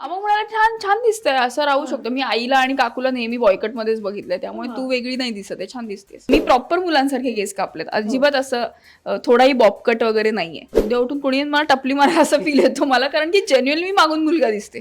हा, मग म्हणाला छान छान दिसतंय. असं राहू शकतो. मी आईला आणि काकूला नेहमी बॉयकट मध्येच बघितलंय. त्यामुळे तू वेगळी नाही दिसत आहे. छान दिसतेस. मी प्रॉपर मुलांसारखे केस कापलेत. अजिबात असं थोडाही बॉबकट वगैरे नाहीये. उद्या उठून कोणी मला टपली मारा असं फील येतो मला. कारण की जेन्युअल मी मागून मुलगा दिसते.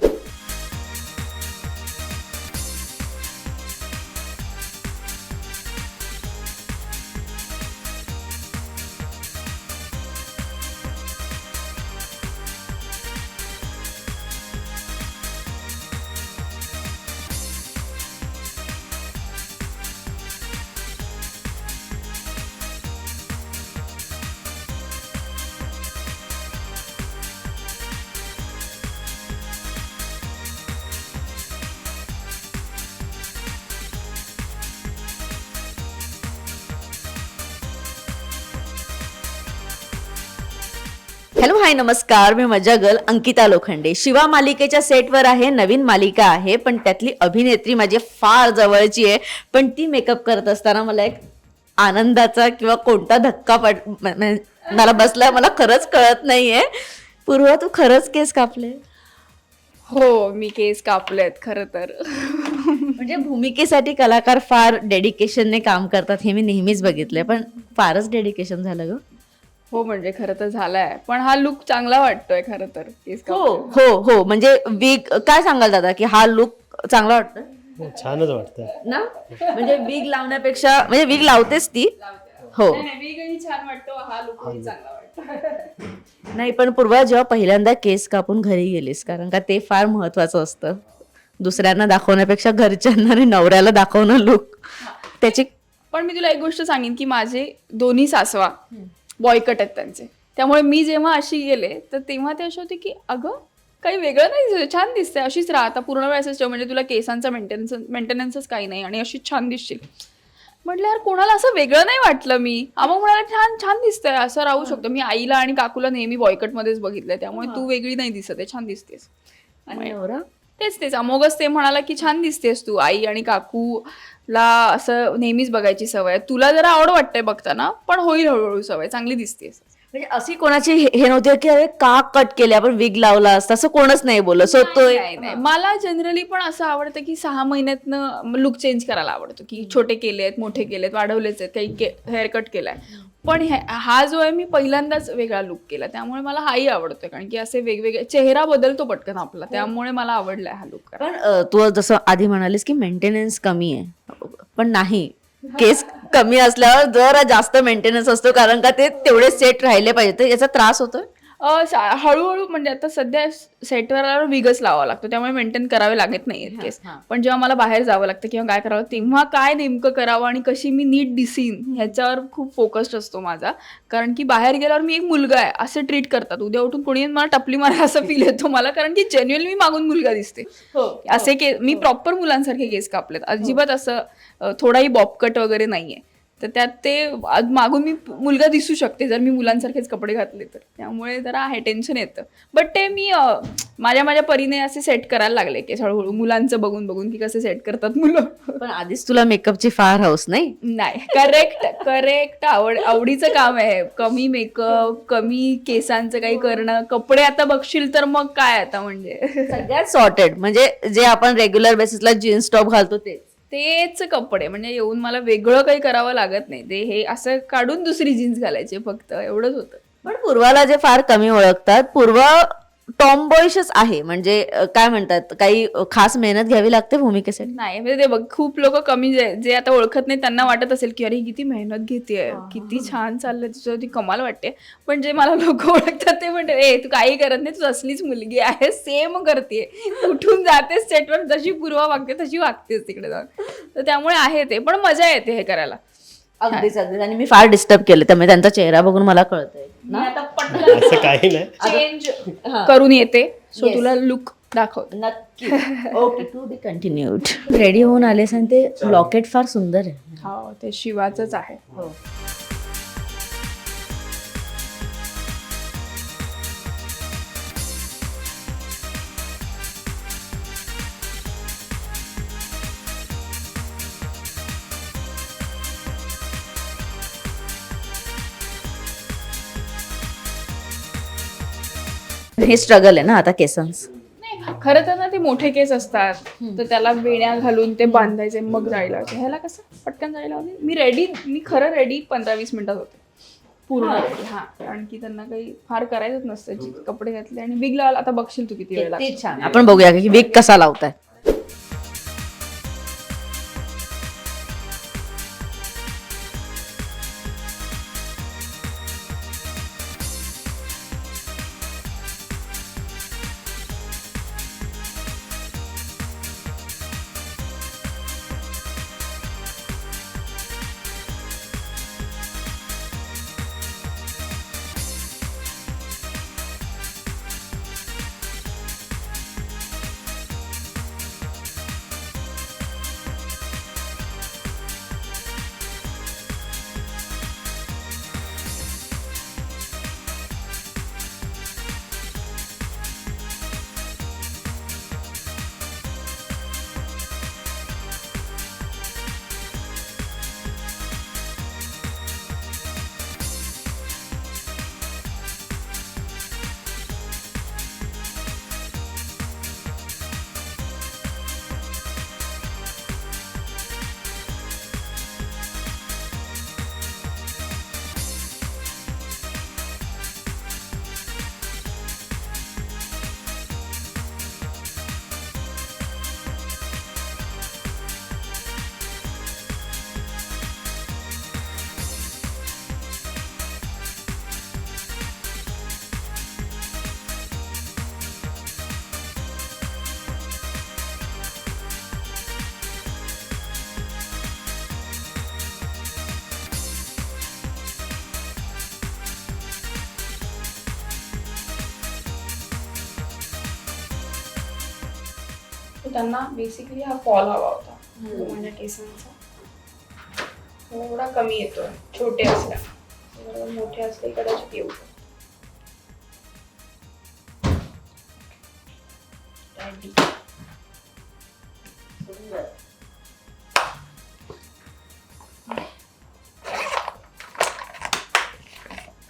हॅलो हाय नमस्कार. मी मजा गर्ल अंकिता लोखंडे. शिवा मालिकेच्या सेटवर आहे नवीन मालिका आहे पण त्यातली अभिनेत्री माझी फार जवळची आहे. पण ती मेकअप करत असताना मला एक आनंदाचा किंवा कोणता धक्का पड मला बसलाय मला खरंच कळत नाहीये. पूर्वा तू खरंच केस कापले? हो मी केस कापलेत खरं तर. म्हणजे भूमिकेसाठी कलाकार फार डेडिकेशनने काम करतात हे मी नेहमीच बघितलंय पण फारच डेडिकेशन झालं ग. हो म्हणजे खरं तर झालाय. पण हा लुक चांगला वाटतोय खरं तर केस हो कापलेला. हो हो. म्हणजे विग काय सांगाल दादा की हा लुक चांगला वाटतोय? हो, छानच वाटतं ना? म्हणजे विग लावण्यापेक्षा म्हणजे विग लावतेच ती? हो. नाही, नाही, वेगळी छान वाटतो. हा लुक चांगला वाटतो. नाही पण पूर्वा जेव्हा पहिल्यांदा केस कापून घरी गेलीस कारण का ते फार महत्वाचं असतं. दुसऱ्यांना दाखवण्यापेक्षा घरच्यांना आणि नवऱ्याला दाखवणं लुक त्याची पण मी तुला एक गोष्ट सांगेन की माझे दोन्ही सासवा बॉयकट आहेत त्यांचे. त्यामुळे मी जेव्हा अशी गेले तर तेव्हा ते असे होते की अगं काही वेगळं नाही छान दिसतंय. अशीच राहा. आता पूर्ण वेळ ठेव म्हणजे तुला केसांचा मेंटेनन्स मेंटेनन्सच काही नाही आणि अशीच छान दिसशील. म्हटलं यार कोणाला असं वेगळं नाही वाटलं मी? मग म्हणाला छान छान दिसतंय. असं राहू शकतो. मी आईला आणि काकूला नेहमी बॉयकट मध्येच बघितलंय. त्यामुळे तू वेगळी नाही दिसत आहे. छान दिसतेस. आणि तेच तेच. अमोगच ते म्हणाला की छान दिसतेस तू आई आणि ला असं नेहमीच बघायची सवय आहे. तुला जरा आवड वाटतंय बघताना पण होईल हळूहळू सवय चांगली दिसतेस म्हणजे अशी कोणाची हे हे नव्हते की अरे का कट केले आपण विग लावला असता. असं कोणच नाही बोलत. सो तो नाही, नाही. मला जनरली पण असं आवडतं की सहा महिन्यातनं लुक चेंज करायला आवडतो. की छोटे केलेत मोठे केलेत वाढवलेच आहेत काही हेअर कट केलाय. पण हे- हा जो आहे मी पहिल्यांदाच वेगळा लुक केला. त्यामुळे मला हाही आवडतोय. कारण की असे वेगवेगळे चेहरा बदलतो पटकन आपला. त्यामुळे मला आवडलाय हा लुक पण अ, तू जसं आधी म्हणालीस की मेंटेनन्स कमी आहे. पण नाही. केस कमी असल्यावर जरा जास्त मेंटेनन्स असतो कारण का ते तेवढे सेट राहिले पाहिजे. तर याचा त्रास होतोय? अ, सा- हळूहळू म्हणजे आता सध्या सेटवर विगच लावावा लागतो. त्यामुळे मेंटेन करावे लागत नाही केस. पण जेव्हा मला बाहेर जावं लागतं किंवा काय करावं तेव्हा काय नेमकं करावं आणि कशी मी नीट दिसीन ह्याच्यावर खूप फोकस्ड असतो माझा. कारण की बाहेर गेल्यावर मी एक मुलगा आहे असं ट्रीट करतात. उद्या उठून कोणी मला टपली मारा असं फील येतो मला कारण की जेन्युअल मी मागून मुलगा दिसते. असे के मी प्रॉपर मुलांसारखे केस कापलेत. अजिबात असं थोडाही बॉबकट वगैरे नाहीये. तर त्यात ते आज मागून मी मुलगा दिसू शकते जर मी मुलांसारखेच कपडे घातले तर. त्यामुळे जरा आहे टेन्शन येतं. बट ते मी माझ्या माझ्या परीने असे सेट करायला लागले की हळूहळू मुलांचं बघून बघून की कसे सेट करतात मुलं. पण आधीच तुला मेकअपची फार हाऊस नाही? नाही. करेक्ट करेक्ट आवड आवडीचं काम आहे. कमी मेकअप कमी केसांचं काही करणं. कपडे आता बघशील तर मग काय आता म्हणजे? सगळ्यात सॉर्टेड म्हणजे जे आपण रेग्युलर बेसिसला जीन्स टॉप घालतो ते तेच कपडे म्हणजे येऊन मला वेगळं काही करावं लागत नाही. ते हे असं काढून दुसरी जीन्स घालायचे फक्त एवढंच होतं. पण पूर्वाला जे फार कमी ओळखतात पूर्व टॉम्बॉईशच आहे. म्हणजे काय म्हणतात काही खास मेहनत घ्यावी लागते भूमिकेसाठी? नाही म्हणजे ते बघ खूप लोक कमी जे जे आता ओळखत नाही त्यांना वाटत असेल की अरे ही किती मेहनत घेते किती छान चाललंय तुझं ती कमाल वाटते. पण जे मला लोक ओळखतात ते म्हणतात ए तू काही करत नाही तू असलीच मुलगी आहे. सेम करते उठून जातेस सेटवर जशी पूर्वा वागते तशी वागतेस तिकडे जाऊन. तर त्यामुळे आहे ते पण मजा येते हे करायला. अगदीच अगदीच. आणि मी फार डिस्टर्ब केलं. त्यामुळे त्यांचा चेहरा बघून मला कळतंय. असं काही नाही. चेंज करून येते. सो तुला लुक दाखवते. नक्की. Okay to be continued ready होऊन आलेस आणि ते लॉकेट फार सुंदर आहे. हो ते शिवाचंच आहे. हे स्ट्रगल आहे ना आता केसांस नाही खरं तर ना ते मोठे केस असतात. तर त्याला वेण्या घालून ते बांधायचे मग जायला लावायचे. ह्याला कसं? पटकन जायला लावले मी रेडी मी खरं रेडी पंधरा वीस मिनिटात होते. पूर्ण रेडी हा. कारण की त्यांना काही फार करायचंच नसतं. जी कपडे घातले आणि बिग लावला आता बघशील तू किती वेळ लागतो. आपण बघूया की वेग कसा लावताय. त्यांना बेसिकली हा फॉल हवा होता. तो माझ्या केसांचा. थोडा कमी येतोय. छोटे असल्या. मोठे असले कदाचित येऊ शकतो. Ready.